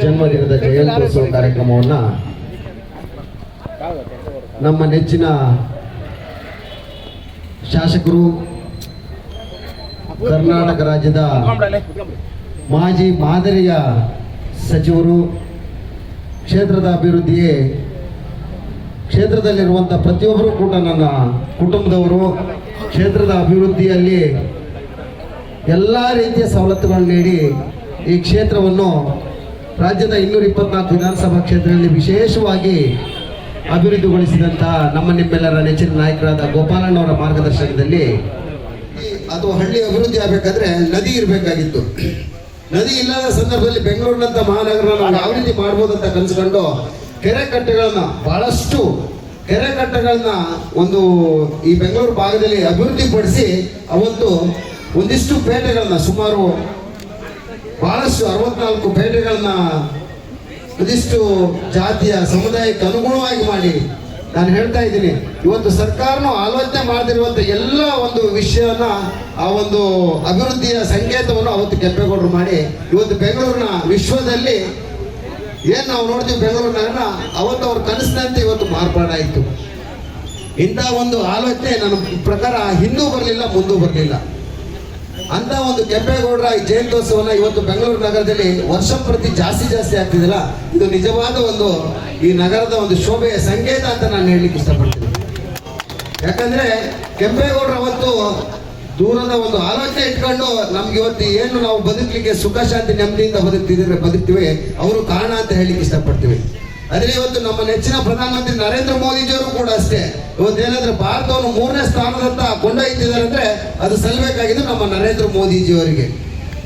ಜನ್ಮದಿನದ ಜಯಂತ್ಯೋತ್ಸವ ಕಾರ್ಯಕ್ರಮವನ್ನು ನಮ್ಮ ನೆಚ್ಚಿನ ಶಾಸಕರು ಕರ್ನಾಟಕ ರಾಜ್ಯದ ಮಾಜಿ ಮಾದರಿಯ ಸಚಿವರು, ಕ್ಷೇತ್ರದ ಅಭಿವೃದ್ಧಿಗೆ ಕ್ಷೇತ್ರದಲ್ಲಿರುವಂಥ ಪ್ರತಿಯೊಬ್ಬರು ಕೂಡ ನನ್ನ ಕುಟುಂಬದವರು, ಕ್ಷೇತ್ರದ ಅಭಿವೃದ್ಧಿಯಲ್ಲಿ ಎಲ್ಲ ರೀತಿಯ ಸವಲತ್ತುಗಳನ್ನು ನೀಡಿ ಈ ಕ್ಷೇತ್ರವನ್ನು ರಾಜ್ಯದ ಇನ್ನೂರ ಇಪ್ಪತ್ನಾಲ್ಕು ವಿಧಾನಸಭಾ ಕ್ಷೇತ್ರದಲ್ಲಿ ವಿಶೇಷವಾಗಿ ಅಭಿವೃದ್ಧಿಗೊಳಿಸಿದಂಥ ನಮ್ಮ ನಿಮ್ಮೆಲ್ಲರ ನೆಚ್ಚಿನ ನಾಯಕರಾದ ಗೋಪಾಲಣ್ಣವರ ಮಾರ್ಗದರ್ಶನದಲ್ಲಿ ಅದು ಹಳ್ಳಿ ಅಭಿವೃದ್ಧಿ ಆಗಬೇಕಾದ್ರೆ ನದಿ ಇರಬೇಕಾಗಿತ್ತು. ನದಿ ಇಲ್ಲದ ಸಂದರ್ಭದಲ್ಲಿ ಬೆಂಗಳೂರಿನಂತ ಮಹಾನಗರ ನಾವು ಯಾವ ರೀತಿ ಮಾಡ್ಬೋದು ಅಂತ ಕನ್ಸ್ಕೊಂಡು ಕೆರೆ ಕಟ್ಟೆಗಳನ್ನ ಬಹಳಷ್ಟು ಕೆರೆ ಕಟ್ಟೆಗಳನ್ನ ಒಂದು ಈ ಬೆಂಗಳೂರು ಭಾಗದಲ್ಲಿ ಅಭಿವೃದ್ಧಿಪಡಿಸಿ ಅವತ್ತು ಒಂದಿಷ್ಟು ಪೇಟೆಗಳನ್ನ ಸುಮಾರು ಬಹಳಷ್ಟು ಅರವತ್ನಾಲ್ಕು ಪೇಟೆಗಳನ್ನ ಒಂದಿಷ್ಟು ಜಾತಿಯ ಸಮುದಾಯಕ್ಕೆ ಅನುಗುಣವಾಗಿ ಮಾಡಿ ನಾನು ಹೇಳ್ತಾ ಇದ್ದೀನಿ. ಇವತ್ತು ಸರ್ಕಾರನು ಆಲೋಚನೆ ಮಾಡದಿರುವಂತ ಎಲ್ಲ ಒಂದು ವಿಷಯನ ಆ ಒಂದು ಅಭಿವೃದ್ಧಿಯ ಸಂಕೇತವನ್ನು ಅವತ್ತು ಕೆಂಪೇಗೌಡರು ಮಾಡಿ, ಇವತ್ತು ಬೆಂಗಳೂರಿನ ವಿಶ್ವದಲ್ಲಿ ಏನು ನಾವು ನೋಡ್ತೀವಿ ಬೆಂಗಳೂರಿನ ಅವತ್ತು ಅವ್ರ ಕನಸಿನಂತೆ ಇವತ್ತು ಮಾರ್ಪಾಡಾಯಿತು ಇಂಥ ಒಂದು ಆಲೋಚನೆ ನನ್ನ ಪ್ರಕಾರ ಹಿಂದೂ ಬರಲಿಲ್ಲ, ಮುಂದೂ ಬರಲಿಲ್ಲ. ಅಂತ ಒಂದು ಕೆಂಪೇಗೌಡರ ಈ ಜಯಂತ್ಯೋತ್ಸವನ ಇವತ್ತು ಬೆಂಗಳೂರು ನಗರದಲ್ಲಿ ವರ್ಷ ಪ್ರತಿ ಜಾಸ್ತಿ ಜಾಸ್ತಿ ಆಗ್ತಿದಿಲ್ಲ? ಇದು ನಿಜವಾದ ಒಂದು ಈ ನಗರದ ಒಂದು ಶೋಭೆಯ ಸಂಕೇತ ಅಂತ ನಾನು ಹೇಳಲಿಕ್ಕೆ ಇಷ್ಟಪಡ್ತೀನಿ. ಯಾಕಂದ್ರೆ ಕೆಂಪೇಗೌಡರ ಅವತ್ತು ದೂರದ ಒಂದು ಆಲೋಚನೆ ಇಟ್ಕೊಂಡು ನಮ್ಗೆ ಇವತ್ತು ಏನು ನಾವು ಬದುಕಲಿಕ್ಕೆ ಸುಖ, ಶಾಂತಿ, ನೆಮ್ಮದಿಯಿಂದ ಬದುಕ್ತಿದ್ರೆ ಬದುಕ್ತೀವಿ, ಅವರು ಕಾರಣ ಅಂತ ಹೇಳಲಿಕ್ಕೆ ಇಷ್ಟಪಡ್ತೀವಿ. ಆದ್ರೆ ಇವತ್ತು ನಮ್ಮ ನೆಚ್ಚಿನ ಪ್ರಧಾನಮಂತ್ರಿ ನರೇಂದ್ರ ಮೋದಿಜಿಯವರು ಕೂಡ ಅಷ್ಟೇ. ಇವತ್ತು ಏನಾದ್ರೆ ಭಾರತವನ್ನು ಮೂರನೇ ಸ್ಥಾನದತ್ತ ಕೊಂಡೊಯ್ತಿದ್ದಾರೆ ಅಂದ್ರೆ ಅದು ಸಲ್ಲಬೇಕಾಗಿದ್ದು ನಮ್ಮ ನರೇಂದ್ರ ಮೋದಿಜಿಯವರಿಗೆ.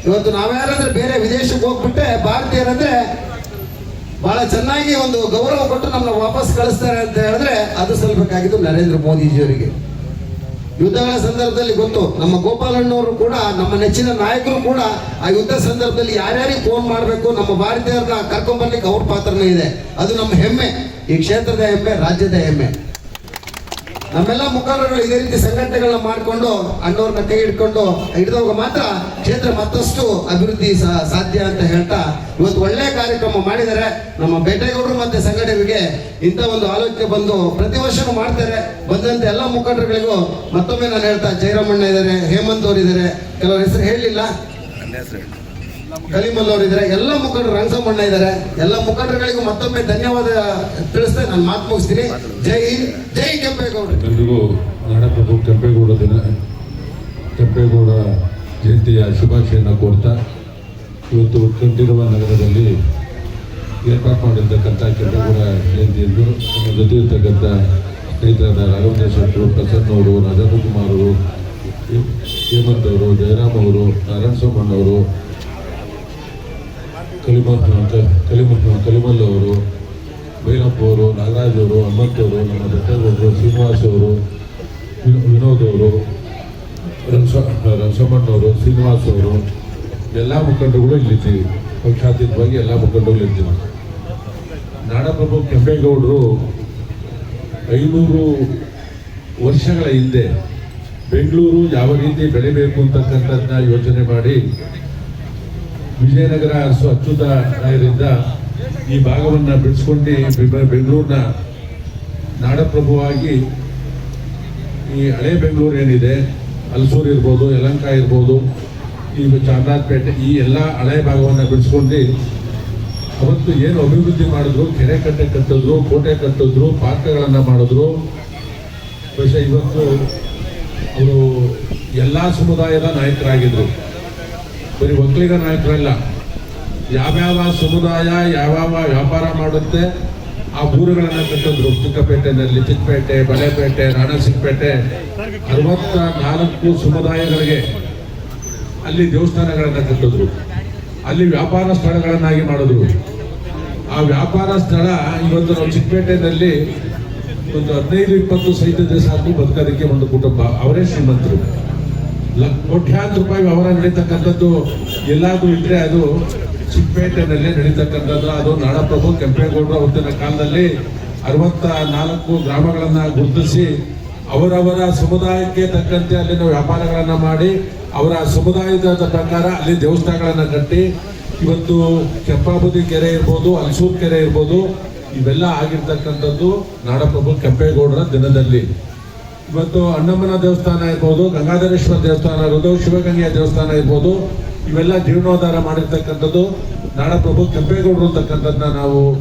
ಇವತ್ತು ನಾವ್ಯಾರಾದ್ರೆ ಬೇರೆ ವಿದೇಶಕ್ಕೆ ಹೋಗ್ಬಿಟ್ಟೆ ಭಾರತೀಯರಂದ್ರೆ ಬಹಳ ಚೆನ್ನಾಗಿ ಒಂದು ಗೌರವ ಕೊಟ್ಟು ನಮ್ಮನ್ನ ವಾಪಸ್ ಕಳಿಸ್ತಾರೆ ಅಂತ ಹೇಳಿದ್ರೆ ಅದು ಸಲ್ಲಬೇಕಾಗಿದ್ದು ನರೇಂದ್ರ ಮೋದಿಜಿಯವರಿಗೆ. ಯುದ್ಧಗಳ ಸಂದರ್ಭದಲ್ಲಿ ಗೊತ್ತು. ನಮ್ಮ ಗೋಪಾಲಣ್ಣವರು ಕೂಡ, ನಮ್ಮ ನೆಚ್ಚಿನ ನಾಯಕರು ಕೂಡ ಆ ಯುದ್ಧ ಸಂದರ್ಭದಲ್ಲಿ ಯಾರ್ಯಾರಿಗೆ ಫೋನ್ ಮಾಡಬೇಕು, ನಮ್ಮ ಭಾರತೀಯರನ್ನ ಕರ್ಕೊಂಡ್ಬರ್ಲಿಕ್ಕೆ ಅವ್ರ ಪಾತ್ರನೇ ಇದೆ. ಅದು ನಮ್ಮ ಹೆಮ್ಮೆ. ಈ ಕ್ಷೇತ್ರದ ಹೆಮ್ಮೆ, ರಾಜ್ಯದ ಹೆಮ್ಮೆ. ನಮ್ಮೆಲ್ಲ ಮುಖಂಡರು ಇದೇ ರೀತಿ ಸಂಘಟನೆಗಳನ್ನ ಮಾಡಿಕೊಂಡು ಅಣ್ಣವ್ರನ್ನ ಕೈ ಹಿಡ್ಕೊಂಡು ಹಿಡಿದವಾಗ ಮಾತ್ರ ಕ್ಷೇತ್ರ ಮತ್ತಷ್ಟು ಅಭಿವೃದ್ಧಿ ಸಾಧ್ಯ ಅಂತ ಹೇಳ್ತಾ ಇವತ್ತು ಒಳ್ಳೆ ಕಾರ್ಯಕ್ರಮ ಮಾಡಿದ್ದಾರೆ. ನಮ್ಮ ಬೇಟೆಗೌಡರು ಮತ್ತೆ ಸಂಘಟನೆಗೆ ಇಂಥ ಒಂದು ಆಲೋಚನೆ ಬಂದು ಪ್ರತಿ ವರ್ಷನೂ ಮಾಡ್ತಾರೆ. ಬಂದಂತೆ ಎಲ್ಲ ಮುಖಂಡರುಗಳಿಗೂ ಮತ್ತೊಮ್ಮೆ ನಾನು ಹೇಳ್ತಾ ಜಯರಾಮಣ್ಣ ಇದ್ದಾರೆ, ಹೇಮಂತ್ ಅವರು ಇದ್ದಾರೆ. ಕೆಲವರ ಹೆಸರು ಹೇಳಲಿಲ್ಲ ಕಲಿಮಲ್ ಅವರು ಇದ್ದಾರೆ. ಎಲ್ಲ ಮುಖಂಡರು ರಂಗಸಮ್ಮಣ್ಣ ಇದ್ದಾರೆ. ಎಲ್ಲ ಮುಖಂಡರುಗಳಿಗೂ ಮತ್ತೊಮ್ಮೆ ಧನ್ಯವಾದ ತಿಳಿಸ್ತಾ ನಾನು ಮಾತು ಮುಗಿಸ್ತೀನಿ. ಜೈ ಜೈ ಕೆಂಪೇಗೌಡ ಎಲ್ಲರಿಗೂ ನಾಡಪ್ರಭು ಕೆಂಪೇಗೌಡ ದಿನ, ಕೆಂಪೇಗೌಡ ಜಯಂತಿಯ ಶುಭಾಶಯನ ಕೋರ್ತಾ. ಇವತ್ತು ಕಂಠೀರವ ನಗರದಲ್ಲಿ ಏರ್ಪಾಡು ಮಾಡಿರ್ತಕ್ಕಂಥ ಕೆಂಪೇಗೌಡ ಜಯಂತಿಯಂದು ನಮ್ಮ ಜೊತೆ ಇರ್ತಕ್ಕಂಥ ಸ್ನೇಹಿತರಾದ ರಾಘವೇಂದ್ರ ಶೆಟ್ಟರು ಪ್ರಸನ್ನ ಅವರು ರಾಜಕುಮಾರ್ ಕುಮಾರ್ ಅವರು, ಹೇಮಂತ್ ಅವರು, ಜಯರಾಮ್ ಅವರು, ನಾರಾಯಣ ಸೋಮಣ್ಣ ಅವರು ಕಲಿಮ ಕಲಿಮ ಕಲಿಮಲ್ ಅವರು ಭೈರಪ್ಪ ಅವರು ನಾಗರಾಜ್ ಅವರು ಹನುಮಂತ್ ಅವರು ನಮ್ಮ ಬೆಟ್ಟಗೌಡರು ಶ್ರೀನಿವಾಸ್ ಅವರು ವಿನೋದ್ ಅವರು ರಂಸ ರಂಸಮ್ಮಣ್ಣವರು ಶ್ರೀನಿವಾಸ್ ಅವರು ಎಲ್ಲ ಮುಖಂಡರುಗಳು ಇಲ್ಲಿದ್ದೀವಿ. ಪಕ್ಷಾತೀತವಾಗಿ ಎಲ್ಲ ಮುಖಂಡರುಗಳು ಇದ್ದೀವಿ ನಾಡಪ್ರಭು ಕೆಂಪೇಗೌಡರು ಐನೂರು ವರ್ಷಗಳ ಹಿಂದೆ ಬೆಂಗಳೂರು ಯಾವ ರೀತಿ ಬೆಳಿಬೇಕು ಅಂತಕ್ಕಂಥದ್ದನ್ನ ಯೋಚನೆ ಮಾಡಿ ವಿಜಯನಗರ ಸ್ವ ಅಚ್ಯುತ ಈ ಭಾಗವನ್ನು ಬಿಡಿಸ್ಕೊಂಡು ಬೆಂಗಳೂರಿನ ನಾಡಪ್ರಭುವಾಗಿ ಈ ಹಳೆ ಬೆಂಗಳೂರು ಏನಿದೆ ಹಲಸೂರು ಇರ್ಬೋದು, ಯಲಂಕ ಇರ್ಬೋದು, ಈ ಚಾಮರಾಜಪೇಟೆ, ಈ ಎಲ್ಲ ಹಳೆ ಭಾಗವನ್ನು ಬಿಡಿಸ್ಕೊಂಡು ಅವತ್ತು ಏನು ಅಭಿವೃದ್ಧಿ ಮಾಡಿದ್ರು, ಕೆರೆ ಕಟ್ಟೆ ಕಟ್ಟಿದ್ರು, ಕೋಟೆ ಕಟ್ಟಿದ್ರು, ಪಾರ್ಕ್ಗಳನ್ನು ಮಾಡಿದ್ರು. ಬಹುಶಃ ಇವತ್ತು ಅವರು ಎಲ್ಲ ಸಮುದಾಯದ ನಾಯಕರಾಗಿದ್ರು. ಬರೀ ಒಕ್ಕಲಿಗ ನಾಯಕರಲ್ಲ. ಯಾವ್ಯಾವ ಸಮುದಾಯ, ಯಾವ್ಯಾವ ವ್ಯಾಪಾರ ಮಾಡುತ್ತೆ, ಆ ಊರುಗಳನ್ನ ಕಟ್ಟಿದ್ರು. ಚಿಕ್ಕಪೇಟೆನಲ್ಲಿ ಚಿಕ್ಕಪೇಟೆ ಬಳೆಪೇಟೆ ರಾಣಸಿಂಗಪೇಟೆ ಅರವತ್ತ ನಾಲ್ಕು ಸಮುದಾಯಗಳಿಗೆ ಅಲ್ಲಿ ದೇವಸ್ಥಾನಗಳನ್ನ ಕಟ್ಟಿದ್ರು. ಅಲ್ಲಿ ವ್ಯಾಪಾರ ಸ್ಥಳಗಳನ್ನಾಗಿ ಮಾಡಿದ್ರು. ಆ ವ್ಯಾಪಾರ ಸ್ಥಳ ಇವತ್ತು ನಾವು ಚಿಕ್ಕಪೇಟೆನಲ್ಲಿ ಒಂದು ಹದಿನೈದು, ಇಪ್ಪತ್ತು ಸಹಿತ ಸಾಕು, ಬದುಕೋದಕ್ಕೆ ಒಂದು ಕುಟುಂಬ. ಅವರೇ ಶ್ರೀಮಂತರು. ಕೋಟ್ಯಾಂತರ ರೂಪಾಯಿ ವ್ಯವಹಾರ ನಡೀತಕ್ಕಂಥದ್ದು ಎಲ್ಲಾದರೂ ಇದ್ರೆ ಅದು ಚಿಕ್ಕಪೇಟೆನಲ್ಲಿ ನಡೀತಕ್ಕಂಥದ್ದು. ಅದು ನಾಡಪ್ರಭು ಕೆಂಪೇಗೌಡರು ಅವತ್ತಿನ ಕಾಲದಲ್ಲಿ ಅರವತ್ತ ನಾಲ್ಕು ಗ್ರಾಮಗಳನ್ನು ಗುರುತಿಸಿ ಅವರವರ ಸಮುದಾಯಕ್ಕೆ ತಕ್ಕಂತೆ ಅಲ್ಲಿನ ವ್ಯಾಪಾರಗಳನ್ನು ಮಾಡಿ ಅವರ ಸಮುದಾಯದ ಪ್ರಕಾರ ಅಲ್ಲಿ ದೇವಸ್ಥಾನಗಳನ್ನು ಕಟ್ಟಿ ಇವತ್ತು ಕೆಂಪಾಬುದಿ ಕೆರೆ ಇರ್ಬೋದು, ಅಲ್ಸೂರ್ ಕೆರೆ ಇರ್ಬೋದು, ಇವೆಲ್ಲ ಆಗಿರ್ತಕ್ಕಂಥದ್ದು ನಾಡಪ್ರಭು ಕೆಂಪೇಗೌಡರ ದಿನದಲ್ಲಿ. ಇವತ್ತು ಅಣ್ಣಮ್ಮನ ದೇವಸ್ಥಾನ ಇರ್ಬೋದು, ಗಂಗಾಧರೇಶ್ವರ ದೇವಸ್ಥಾನ ಇರ್ಬೋದು, ಶಿವಗಂಗೆಯ ದೇವಸ್ಥಾನ ಇರ್ಬೋದು, ಇವೆಲ್ಲ ಜೀರ್ಣೋದ್ಧಾರ ಮಾಡಿರ್ತಕ್ಕಂಥದ್ದು, ನಾಡಪ್ರಭು ಕೆಂಪೇಗೌಡರು ಅಂತಕ್ಕಂಥದ್ದನ್ನ ನಾವು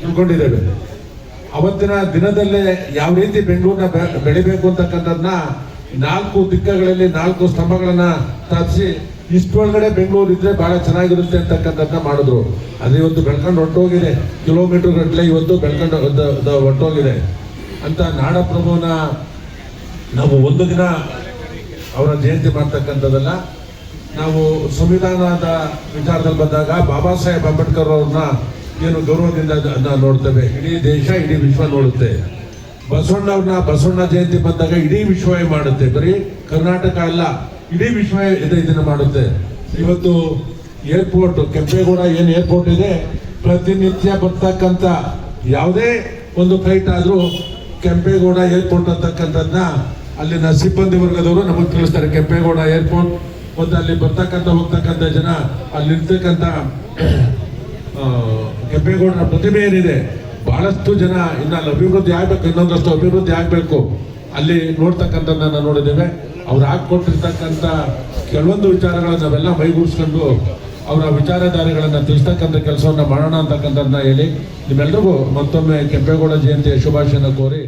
ತಿಳ್ಕೊಂಡಿದ್ದೇವೆ. ಅವತ್ತಿನ ದಿನದಲ್ಲೇ ಯಾವ ರೀತಿ ಬೆಂಗಳೂರನ್ನ ಬೆ- ಬೆಳಿಬೇಕು ಅಂತಕ್ಕಂಥದ್ದನ್ನ ನಾಲ್ಕು ದಿಕ್ಕಗಳಲ್ಲಿ ನಾಲ್ಕು ಸ್ತಂಭಗಳನ್ನ ಸ್ಥಾಪಿಸಿ, ಇಷ್ಟೊಳಗಡೆ ಬೆಂಗಳೂರು ಇದ್ರೆ ಬಹಳ ಚೆನ್ನಾಗಿರುತ್ತೆ ಅಂತಕ್ಕಂಥದ್ದನ್ನ ಮಾಡಿದ್ರು. ಅದು ಇವತ್ತು ಬೆಳ್ಕೊಂಡು ಹೊಟ್ಟೋಗಿದೆ ಕಿಲೋಮೀಟರ್ ಗಟ್ಟಲೆ ಇವತ್ತು ಬೆಳ್ಕೊಂಡು ಹೊಟ್ಟೋಗಿದೆ ಅಂತ ನಾಡಪ್ರಭುವನ ನಾವು ಒಂದು ದಿನ ಅವರ ಜಯಂತಿ ಮಾಡ್ತಕ್ಕಂಥದ್ದಲ್ಲ ನಾವು ಸಂವಿಧಾನದ ವಿಚಾರದಲ್ಲಿ ಬಂದಾಗ ಬಾಬಾ ಸಾಹೇಬ್ ಅಂಬೇಡ್ಕರ್ ಅವ್ರನ್ನ ಏನು ಗೌರವದಿಂದ ನೋಡ್ತೇವೆ. ಇಡೀ ದೇಶ, ಇಡೀ ವಿಶ್ವ ನೋಡುತ್ತೆ. ಬಸವಣ್ಣವ್ರನ್ನ ಬಸವಣ್ಣ ಜಯಂತಿ ಬಂದಾಗ ಇಡೀ ವಿಶ್ವವೇ ಮಾಡುತ್ತೆ. ಬರೀ ಕರ್ನಾಟಕ ಅಲ್ಲ, ಇಡೀ ವಿಶ್ವವೇ ಇದೇ ಇದನ್ನ ಮಾಡುತ್ತೆ. ಇವತ್ತು ಏರ್ಪೋರ್ಟ್, ಕೆಂಪೇಗೌಡ ಏನು ಏರ್ಪೋರ್ಟ್ ಇದೆ, ಪ್ರತಿನಿತ್ಯ ಬರ್ತಕ್ಕಂಥ ಯಾವುದೇ ಒಂದು ಫ್ಲೈಟ್ ಆದ್ರೂ ಕೆಂಪೇಗೌಡ ಏರ್ಪೋರ್ಟ್ ಅಂತಕ್ಕಂಥದ್ದನ್ನ ಅಲ್ಲಿನ ಸಿಬ್ಬಂದಿ ವರ್ಗದವರು ನಮಗೆ ತಿಳಿಸ್ತಾರೆ, ಕೆಂಪೇಗೌಡ ಏರ್ಪೋರ್ಟ್. ಮತ್ತು ಅಲ್ಲಿ ಬರ್ತಕ್ಕಂಥ, ಹೋಗ್ತಕ್ಕಂಥ ಜನ ಅಲ್ಲಿರ್ತಕ್ಕಂಥ ಕೆಂಪೇಗೌಡನ ಪ್ರತಿಮೆ ಏನಿದೆ, ಬಹಳಷ್ಟು ಜನ ಇನ್ನ ಅಲ್ಲಿ ಅಭಿವೃದ್ಧಿ ಆಗ್ಬೇಕು, ಇನ್ನೊಂದಷ್ಟು ಅಭಿವೃದ್ಧಿ ಆಗಬೇಕು. ಅಲ್ಲಿ ನೋಡ್ತಕ್ಕಂಥದ್ದನ್ನು ನೋಡಿದ್ದೇವೆ. ಅವ್ರು ಹಾಕ್ಕೊಟ್ಟಿರ್ತಕ್ಕಂಥ ಕೆಲವೊಂದು ವಿಚಾರಗಳನ್ನು ನಾವೆಲ್ಲ ಮೈಗೂಡಿಸ್ಕೊಂಡು ಅವರ ವಿಚಾರಧಾರೆಗಳನ್ನು ತಿಳಿಸ್ತಕ್ಕಂಥ ಕೆಲಸವನ್ನು ಮಾಡೋಣ ಅಂತಕ್ಕಂಥದ್ದನ್ನ ಹೇಳಿ ನಿಮ್ಮೆಲ್ಲರಿಗೂ ಮತ್ತೊಮ್ಮೆ ಕೆಂಪೇಗೌಡ ಜಯಂತಿಯ ಶುಭಾಶಯನ ಕೋರಿ